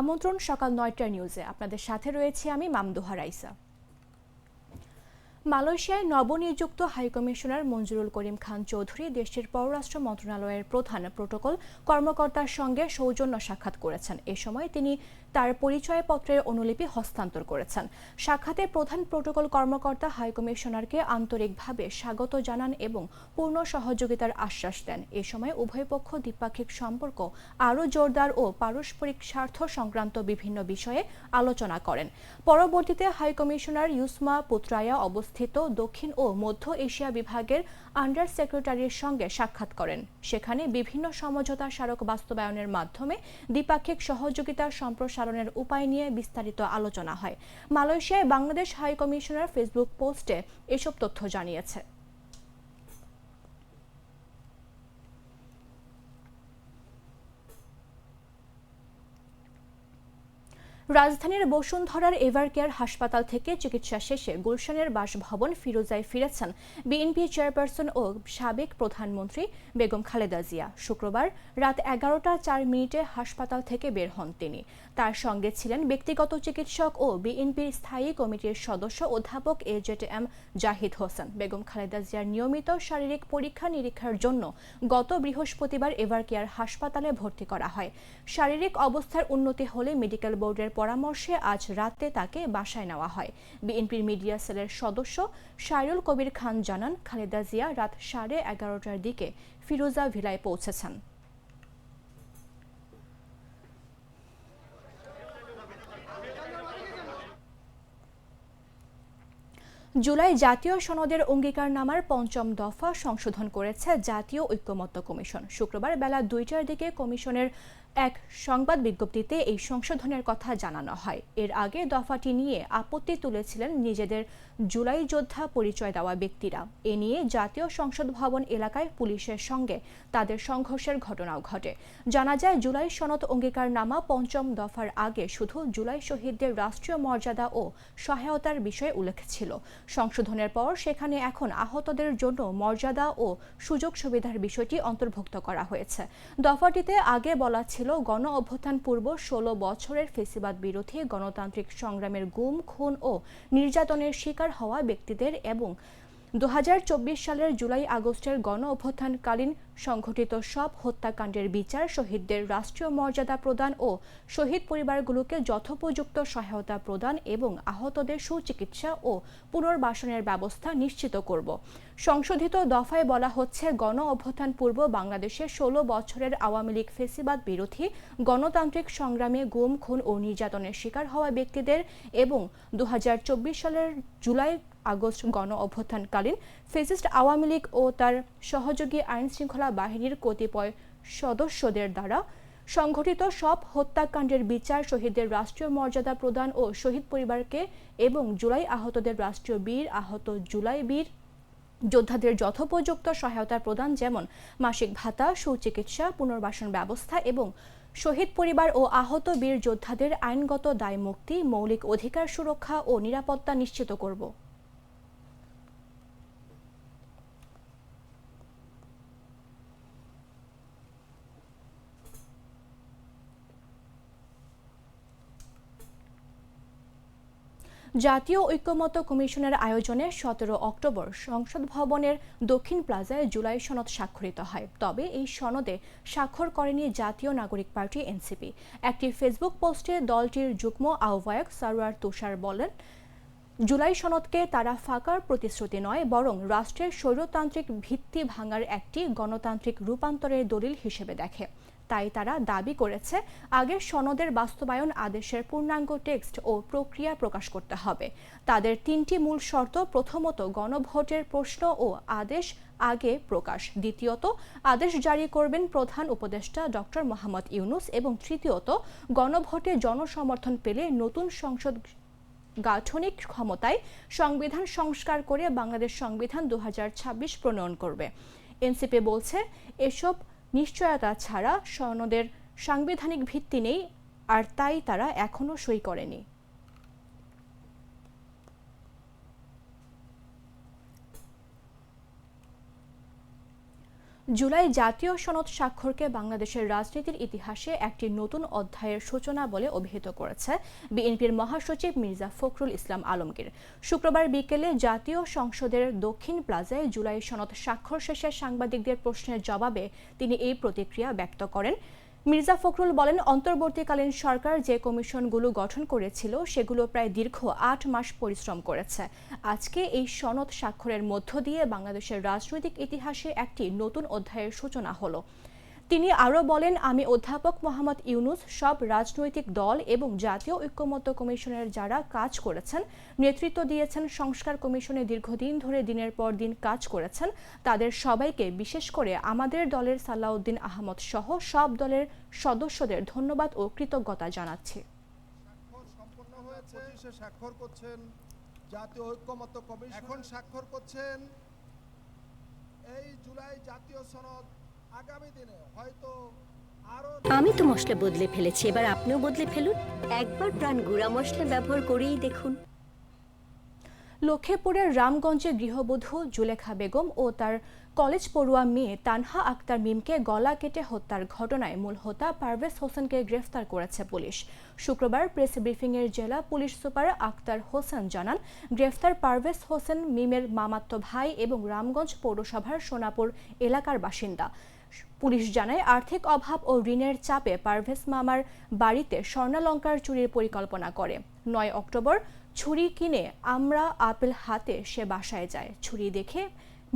আমন্ত্রণ সকাল নয়টার নিউজে আপনাদের সাথে রয়েছে আমি মামদোহা রাইসা। মালয়েশিয়ায় নবনিযুক্ত হাইকমিশনার মঞ্জুরুল করিম খান চৌধুরী দেশটির পররাষ্ট্র মন্ত্রণালয়ের প্রধান প্রোটোকল কর্মকর্তার সঙ্গে সৌজন্য সাক্ষাৎ করেছেন। এ সময় তিনি তার পরিচয়পত্রের অনুলিপি হস্তান্তর করেছেন। সাক্ষাতে প্রধান প্রোটোকল কর্মকর্তা হাইকমিশনারকে আন্তরিকভাবে স্বাগত জানান এবং পূর্ণ সহযোগিতার আশ্বাস দেন। এ সময় উভয় পক্ষ দ্বিপাক্ষিক সম্পর্ক আরও জোরদার ও পারস্পরিক স্বার্থ সংক্রান্ত বিভিন্ন বিষয়ে আলোচনা করেন। পরবর্তীতে হাইকমিশনার ইউসমা পুত্রায়া অবস্থিত দক্ষিণ ও মধ্য এশিয়া বিভাগের আন্ডার সেক্রেটারির সঙ্গে সাক্ষাৎ করেন। সেখানে বিভিন্ন সমঝোতা স্মারক বাস্তবায়নের মাধ্যমে দ্বিপাক্ষিক সহযোগিতা সম্প্রসারণের উপায় নিয়ে বিস্তারিত আলোচনা হয়। মালয়েশিয়ায় বাংলাদেশ হাইকমিশনার ফেসবুক পোস্টে এসব তথ্য জানিয়েছে। রাজধানীর বসুন্ধরার এভারকেয়ার হাসপাতাল থেকে চিকিৎসা শেষে গুলশানের বাসভবন ফিরোজায় ফিরেছেন বিএনপি চেয়ারপারসন ও সাবেক প্রধানমন্ত্রী বেগম খালেদা জিয়া। শুক্রবার রাত এগারোটা চার মিনিটে হাসপাতাল থেকে বের হন তিনি। তার সঙ্গে ছিলেন ব্যক্তিগত চিকিৎসক ও বিএনপির স্থায়ী কমিটির সদস্য অধ্যাপক A Z M Zahid Hossain. Begum Khaleda জিয়ার নিয়মিত শারীরিক পরীক্ষা নিরীক্ষার জন্য গত বৃহস্পতিবার এভারকেয়ার হাসপাতালে ভর্তি করা হয়। শারীরিক অবস্থার উন্নতি হলে মেডিকেল বোর্ডের পরামর্শে আজ রাতে তাকে বাসায় নেওয়া হয়। বিএনপির মিডিয়া সেলের সদস্য শায়রুল কবির খান জানান, খালেদা জিয়া রাত সাড়ে এগারোটার দিকে ফিরোজা ভিলায় পৌঁছেছেন। জুলাই জাতীয় সনদের অঙ্গীকারনামার পঞ্চম দফা সংশোধন করেছে জাতীয় ঐক্যমত্য কমিশন। শুক্রবার বেলা দুইটার দিকে কমিশনের এক সংবাদ বিজ্ঞপ্তিতে এই সংশোধনের কথা জানানো হয়। এর আগে দফাটি নিয়ে আপত্তি তুলেছিলেন নিজেদের জুলাই যোদ্ধা পরিচয় দেওয়া ব্যক্তিরা। এ নিয়ে জাতীয় সংসদ ভবন এলাকায় পুলিশের সঙ্গে তাদের সংঘর্ষের ঘটনাও ঘটে। জানা যায়, জুলাই সনদ অঙ্গীকারনামা পঞ্চম দফার আগে শুধু জুলাই শহীদদের রাষ্ট্রীয় মর্যাদা ও সহায়তার বিষয়ে উল্লেখ ছিল। সংশোধনের পর সেখানে এখন আহতদের জন্য মর্যাদা ও সুযোগ সুবিধার বিষয়টি অন্তর্ভুক্ত করা হয়েছে। দফাটিতে আগে বলা ছিল গণ অভ্যুত্থান পূর্ব ষোলো বছরের ফেসিবাদ বিরোধী গণতান্ত্রিক সংগ্রামের গুম, খুন ও নির্যাতনের শিকার হওয়া ব্যক্তিদের এবং দু হাজার চব্বিশ সালের জুলাই আগস্টের গণ অভ্যুত্থানকালীন সংঘটিত সব হত্যাকাণ্ডের বিচার শহীদদের রাষ্ট্রীয় মর্যাদা প্রদান ও শহীদ পরিবারগুলোকে যথোপযুক্ত সহায়তা প্রদান এবং আহতদের সুচিকিৎসা ও পুনর্বাসনের ব্যবস্থা নিশ্চিত করব। সংশোধিত দফায় বলা হচ্ছে গণ অভ্যুত্থান পূর্ব বাংলাদেশে ষোলো বছরের আওয়ামী লীগ ফেসিবাদ বিরোধী গণতান্ত্রিক সংগ্রামে গুম, খুন ও নির্যাতনের শিকার হওয়া ব্যক্তিদের এবং দু হাজার চব্বিশ সালের জুলাই আগস্ট গণ অভ্যুত্থানকালীন ফেসিস্ট আওয়ামী লীগ ও তার সহযোগী আইন শৃঙ্খলা বাহিনীর কতিপয় সদস্যদের দ্বারা সংঘটিত সব হত্যাকাণ্ডের বিচার শহীদদের রাষ্ট্রীয় মর্যাদা প্রদান ও শহীদ পরিবারকে এবং জুলাই আহতদের রাষ্ট্রীয় বীর, আহত জুলাই বীর যোদ্ধাদের যথোপযুক্ত সহায়তা প্রদান যেমন মাসিক ভাতা, সুচিকিৎসা, পুনর্বাসন ব্যবস্থা এবং শহীদ পরিবার ও আহত বীর যোদ্ধাদের আইনগত দায় মুক্তি মৌলিক অধিকার সুরক্ষা ও নিরাপত্তা নিশ্চিত করব। জাতীয় ঐক্যমত্য কমিশনের আয়োজনে সতেরো অক্টোবর সংসদ ভবনের দক্ষিণ প্লাজায় জুলাই সনদ স্বাক্ষরিত হয়। তবে এই সনদে স্বাক্ষর করেনি জাতীয় নাগরিক পার্টি এনসিপি। একটি ফেসবুক পোস্টে দলটির যুগ্ম আহ্বায়ক সারোয়ার তুষার বলেন, জুলাই সনদকে তারা ফাঁকার প্রতিশ্রুতি নয়, বরং রাষ্ট্রের স্বৈরতান্ত্রিক ভিত্তি ভাঙার একটি গণতান্ত্রিক রূপান্তরের দলিল হিসেবে দেখে। তাই তারা দাবি করেছে আগের সনদের বাস্তবায়ন আদেশের পূর্ণাঙ্গ টেক্সট ও প্রক্রিয়া প্রকাশ করতে হবে। তাদের তিনটি মূল শর্ত, প্রথমত গণভোটের প্রশ্ন ও আদেশ আগে প্রকাশ। দ্বিতীয়ত, আদেশ জারি করবেন প্রধান উপদেষ্টা ডক্টর মোহাম্মদ ইউনুস এবং তৃতীয়ত, গণভোটে জনসমর্থন পেলে নতুন সংসদ গাঠনিক ক্ষমতায় সংবিধান সংস্কার করে বাংলাদেশ সংবিধান দু হাজার ছাব্বিশ প্রণয়ন করবে। এনসিপি বলছে, এসব নিশ্চয়তা ছাড়া সনদের সাংবিধানিক ভিত্তি নেই আর তাই তারা এখনও সই করেনি। জুলাই জাতীয় সনদ স্বাক্ষরকে বাংলাদেশের রাজনীতির ইতিহাসে একটি নতুন অধ্যায়ের সূচনা বলে অভিহিত করেছে বিএনপির মহাসচিব মির্জা ফখরুল ইসলাম আলমগীর। শুক্রবার বিকেলে জাতীয় সংসদের দক্ষিণ প্লাজায় জুলাই সনদ স্বাক্ষর শেষে সাংবাদিকদের প্রশ্নের জবাবে তিনি এই প্রতিক্রিয়া ব্যক্ত করেন। মির্জা ফখরুল বলেন, অন্তর্বর্তীকালীন সরকার যে কমিশনগুলো গঠন করেছিল, সেগুলো প্রায় দীর্ঘ আট মাস পরিশ্রম করেছে। আজকে এই সনদ স্বাক্ষরের মধ্য দিয়ে বাংলাদেশের রাজনৈতিক ইতিহাসে একটি নতুন অধ্যায়ের সূচনা হলো। তিনি আরও বলেন আমি অধ্যাপক মোহাম্মদ ইউনুস সব রাজনৈতিক দল এবং জাতীয় ঐক্যমত্য কমিশনের যারা কাজ করেছেন নেতৃত্ব দিয়েছেন সংস্কার কমিশনে দীর্ঘদিন ধরে দিনের পর দিন কাজ করেছেন তাদের সবাইকে বিশেষ করে আমাদের দলের সালাউদ্দিন আহমদ সহ সব দলের সদস্যদের ধন্যবাদ ও কৃতজ্ঞতা জানাচ্ছি। স্বাক্ষর সম্পন্ন হয়েছে পঁচিশে স্বাক্ষর করছেন জাতীয় ঐক্যমত্য কমিশন। এখন স্বাক্ষর করছেন এই জুলাই জাতীয় সনদ। আমি তো মশলা বদলে ফেলেছি এবার আপনিও বদলে ফেলুন। একবার প্রাণ গুঁড়া মশলা ব্যবহার করেই দেখুন। লক্ষ্মীপুরের রামগঞ্জে গৃহবধূ জুলেখা বেগম ও তার কলেজ পড়ুয়া মেয়ে তানহা আক্তার মিমকে গলা কেটে হত্যার ঘটনায় মূল হোতা পারভেজ হোসেনকে গ্রেফতার করেছে পুলিশ। শুক্রবার প্রেস ব্রিফিংয়ের জেলা পুলিশ সুপার আক্তার হোসেন জানান গ্রেফতার পারভেজ হোসেন মিমের মামাত্ম ভাই এবং রামগঞ্জ পৌরসভার সোনাপুর এলাকার বাসিন্দা। পুলিশ জানায়, আর্থিক অভাব ও ঋণের চাপে পারভেজ মামার বাড়িতে স্বর্ণালঙ্কার চুরির পরিকল্পনা করে। নয় অক্টোবর, ছুরি কিনে আমরা আপেল হাতে সে বাসায় যায়। ছুরি দেখে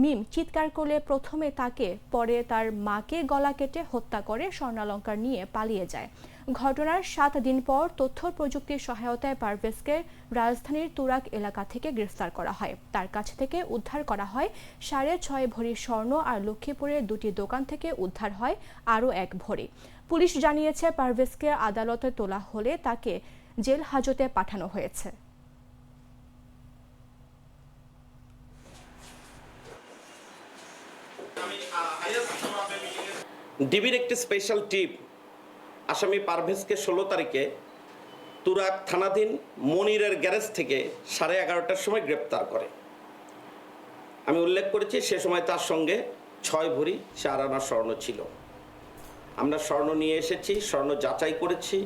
মিম চিৎকার করলে প্রথমে তাকে, পরে তার মাকে গলা কেটে হত্যা করে স্বর্ণালঙ্কার নিয়ে পালিয়ে যায়। ঘটনার সাত দিন পর তথ্য প্রযুক্তির সহায়তায় পারভেজকে রাজধানীর তুরাক এলাকা থেকে গ্রেফতার করা হয়। তার কাছ থেকে উদ্ধার করা হয় সাড়ে ছয় ভরি স্বর্ণ আর লক্ষ্মীপুরের দুটি দোকান থেকে উদ্ধার হয় আরও এক ভরি। পুলিশ জানিয়েছে, পারভেজকে আদালতে তোলা হলে তাকে জেল হাজতে পাঠানো হয়েছে। ডিবির একটি স্পেশাল টিপ আসামি পারভেজকে ষোলো তারিখে তুরাক থানাধীন মনিরের গ্যারেজ থেকে সাড়ে এগারোটার সময় গ্রেপ্তার করে। আমি উল্লেখ করেছি, সে সময় তার সঙ্গে ছয় ভরি চার আনা স্বর্ণ ছিল। আমরা স্বর্ণ নিয়ে এসেছি, স্বর্ণ যাচাই করেছি।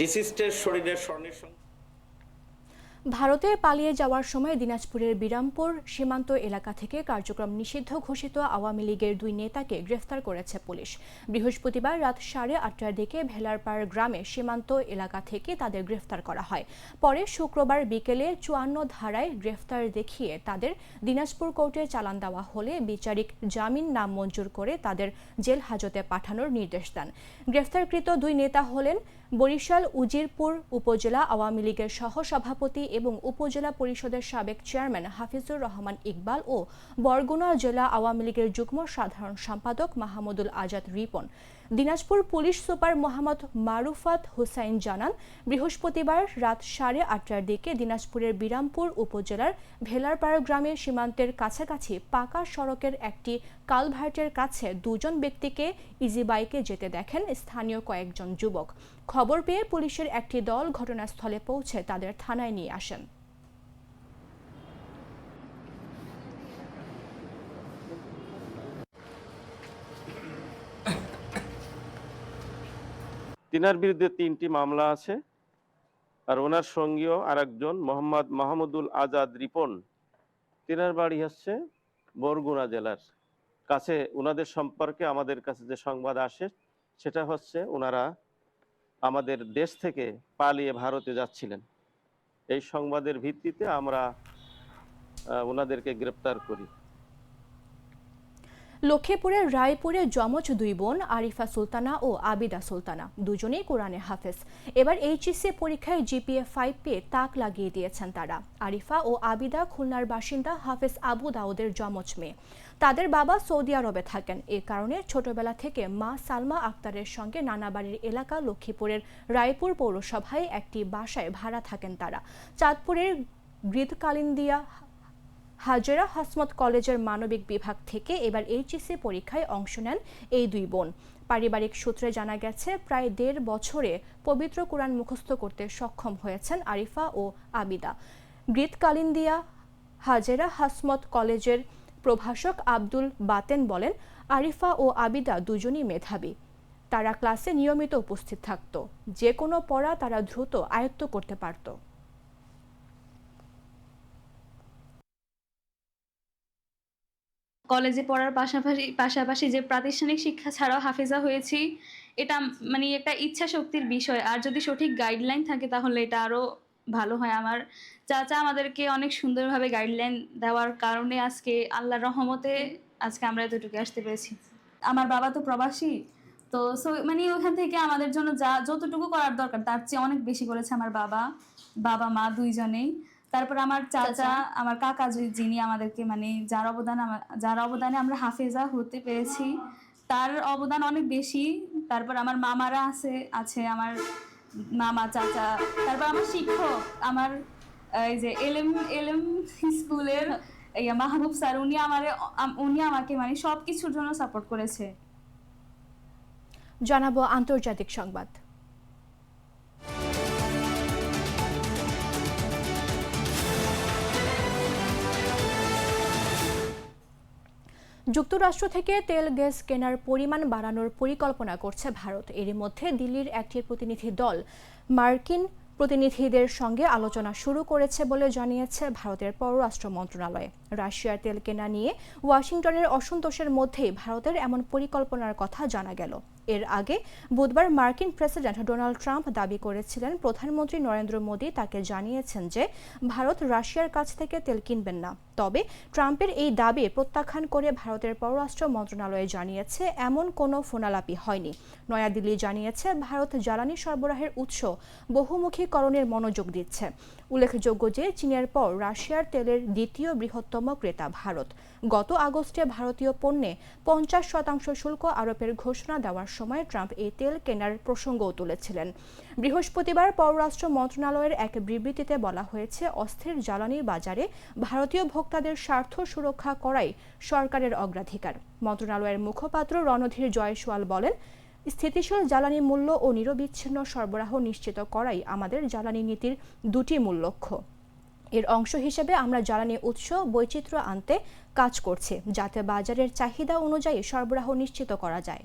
ডিসিস্টের শরীরের স্বর্ণের সঙ্গে ভারতে পালিয়ে যাওয়ার সময় দিনাজপুরের বিরামপুর সীমান্ত এলাকা থেকে কার্যক্রম নিষিদ্ধ ঘোষিত আওয়ামী লীগের দুই নেতাকে গ্রেফতার করেছে পুলিশ। বৃহস্পতিবার রাত সাড়ে আটটার দিকে ভেলারপাড় গ্রামে সীমান্ত এলাকা থেকে তাদের গ্রেফতার করা হয়। পরে শুক্রবার বিকেলে চুয়ান্ন ধারায় গ্রেফতার দেখিয়ে তাদের দিনাজপুর কোর্টে চালান দেওয়া হলে বিচারিক জামিন নাম মঞ্জুর করে তাদের জেল হাজতে পাঠানোর নির্দেশ দেন। গ্রেফতারকৃত দুই নেতা হলেন বরিশাল উজিরপুর উপজেলা আওয়ামী লীগের সহসভাপতি এবং উপজেলা পরিষদের সাবেক চেয়ারম্যান হাফিজুর রহমান ইকবাল ও বরগুনা জেলা আওয়ামী লীগের যুগ্ম সাধারণ সম্পাদক মাহমুদুল আজাদ রিপন। দিনাজপুর পুলিশ সুপার মোহাম্মদ মারুফাত হুসাইন জানান, বৃহস্পতিবার রাত সাড়ে আটটার দিকে দিনাজপুরের বিরামপুর উপজেলার ভেলারপাড়া গ্রামের সীমান্তের কাছাকাছি পাকা সড়কের একটি কালভার্টের কাছে দুজন ব্যক্তিকে ইজি বাইকে যেতে দেখেন স্থানীয় কয়েকজন যুবক। খবর পেয়ে পুলিশের একটি দল ঘটনাস্থলে পৌঁছে তাদের থানায় নিয়ে আসেন। তিনার বিরুদ্ধে তিনটি মামলা আছে, আর ওনার সঙ্গীও আরেকজন, মোহাম্মদ মাহমুদুল আজাদ রিপন। তিনার বাড়ি হচ্ছে বরগুনা জেলার কাছে। ওনাদের সম্পর্কে আমাদের কাছে যে সংবাদ আসে, সেটা হচ্ছে ওনারা আমাদের দেশ থেকে পালিয়ে ভারতে যাচ্ছিলেন। এই সংবাদের ভিত্তিতে আমরা ওনাদেরকে গ্রেপ্তার করি। লক্ষ্মীপুরের রায়পুরে যমজ দুই বোন, আরিফা সুলতানা ও আবিদা সুলতানা, দুজনেই কোরআনে হাফেজ। এবার এইচএসসি পরীক্ষায় জিপিএ ফাইভ পেয়ে তাক লাগিয়ে দিয়েছেন তারা। আরিফা ও আবিদা খুলনার বাসিন্দা হাফেজ আবু দাউদের যমজ মেয়ে। তাদের বাবা সৌদি আরবে থাকেন। এ কারণে ছোটবেলা থেকে মা সালমা আক্তারের সঙ্গে নানাবাড়ির এলাকা লক্ষ্মীপুরের রায়পুর পৌরসভায় একটি বাসায় ভাড়া থাকেন তারা। চাঁদপুরের গৃদকালিন্দিয়া হাজেরা হাসমত কলেজের মানবিক বিভাগ থেকে এবার এইচএসসি পরীক্ষায় অংশ নেন এই দুই বোন। পারিবারিক সূত্রে জানা গেছে, প্রায় দেড় বছরে পবিত্র কোরআন মুখস্থ করতে সক্ষম হয়েছেন আরিফা ও আবিদা। গ্রীত কালিন্দিয়া হাজেরা হাসমত কলেজের প্রভাষক আব্দুল বাতেন বলেন, আরিফা ও আবিদা দুজনই মেধাবী। তারা ক্লাসে নিয়মিত উপস্থিত থাকত। যে কোনো পড়া তারা দ্রুত আয়ত্ত করতে পারত। কলেজে পড়ার পাশাপাশি পাশাপাশি যে প্রাতিষ্ঠানিক শিক্ষা ছাড়াও হাফেজা হয়েছি, এটা মানে একটা ইচ্ছা শক্তির বিষয়। আর যদি সঠিক গাইডলাইন থাকে তাহলে এটা আরও ভালো হয়। আমার চাচা আমাদেরকে অনেক সুন্দরভাবে গাইডলাইন দেওয়ার কারণে আজকে আল্লাহর রহমতে আজকে আমরা এতটুকু আসতে পেরেছি। আমার বাবা তো প্রবাসী, তো সো মানে ওখান থেকে আমাদের জন্য যা, যতটুকু করার দরকার, তার চেয়ে অনেক বেশি করেছে আমার বাবা। বাবা, মা দুইজনেই। তারপর আমার চাচা আমার কাকা যি- যিনি আমাদেরকে মানে যার অবদান আমার যার অবদানে আমরা হাফেজা হতে পেরেছি তার অবদান অনেক বেশি। তারপর আমার মামারা আছে আছে আমার মামা চাচা তারপর আমার শিক্ষক আমার এই যে এলএম এলএম স্কুলের ইয়া মাহবুব স্যার উনি আমার উনি আমাকে মানে সব কিছুর জন্য সাপোর্ট করেছে। জানাব আন্তর্জাতিক সংবাদ। যুক্তরাষ্ট্র থেকে তেল, গ্যাস কেনার পরিমাণ বাড়ানোর পরিকল্পনা করছে ভারত। এর মধ্যে দিল্লির একটি প্রতিনিধি দল মার্কিন প্রতিনিধিদের সঙ্গে আলোচনা শুরু করেছে বলে জানিয়েছে ভারতের পররাষ্ট্র মন্ত্রণালয়। রাশিয়ার তেল কেনা নিয়ে ওয়াশিংটনের অসন্তোষের মধ্যেই ভারতের এমন পরিকল্পনার কথা জানা গেল। এর আগে বুধবার মার্কিন প্রেসিডেন্ট ডোনাল্ড ট্রাম্প দাবি করেছিলেন, প্রধানমন্ত্রী নরেন্দ্র মোদী তাকে জানিয়েছেন যে ভারত রাশিয়ার কাছ থেকে তেল কিনবেন না। তবে ট্রাম্পের এই দাবি প্রত্যাখ্যান করে ভারতের পররাষ্ট্র মন্ত্রণালয় জানিয়েছে, এমন কোনো ফোনালাপি হয়নি। নয়াদিল্লি জানিয়েছে, ভারত জ্বালানি সরবরাহের উৎস বহুমুখীকরণের মনোযোগ দিচ্ছে। উল্লেখযোগ্য যে চীনের পর রাশিয়ার তেলের দ্বিতীয় বৃহত্তম ক্রেতা ভারত। গত আগস্টে ভারতীয় পণ্যে পঞ্চাশ শতাংশ শুল্ক আরোপের ঘোষণা দেওয়ার সময় ট্রাম্প এই তেল কেনার প্রসঙ্গও তুলেছিলেন। বৃহস্পতিবার পররাষ্ট্র মন্ত্রণালয়ের এক বিবৃতিতে বলা হয়েছে, অস্থির জ্বালানির বাজারে ভারতীয় ভোক্তাদের স্বার্থ সুরক্ষা করাই সরকারের অগ্রাধিকার। মন্ত্রণালয়ের মুখপাত্র রণধীর জয়সওয়াল বলেন, স্থিতিশীল জ্বালানি মূল্য ও নিরবিচ্ছিন্ন সরবরাহ নিশ্চিত করাই আমাদের জ্বালানি নীতির দুটি মূল লক্ষ্য। এর অংশ হিসেবে আমরা জ্বালানি উৎস, বৈচিত্র্য আনতে কাজ করছি, যাতে বাজারের চাহিদা অনুযায়ী সরবরাহ নিশ্চিত করা যায়।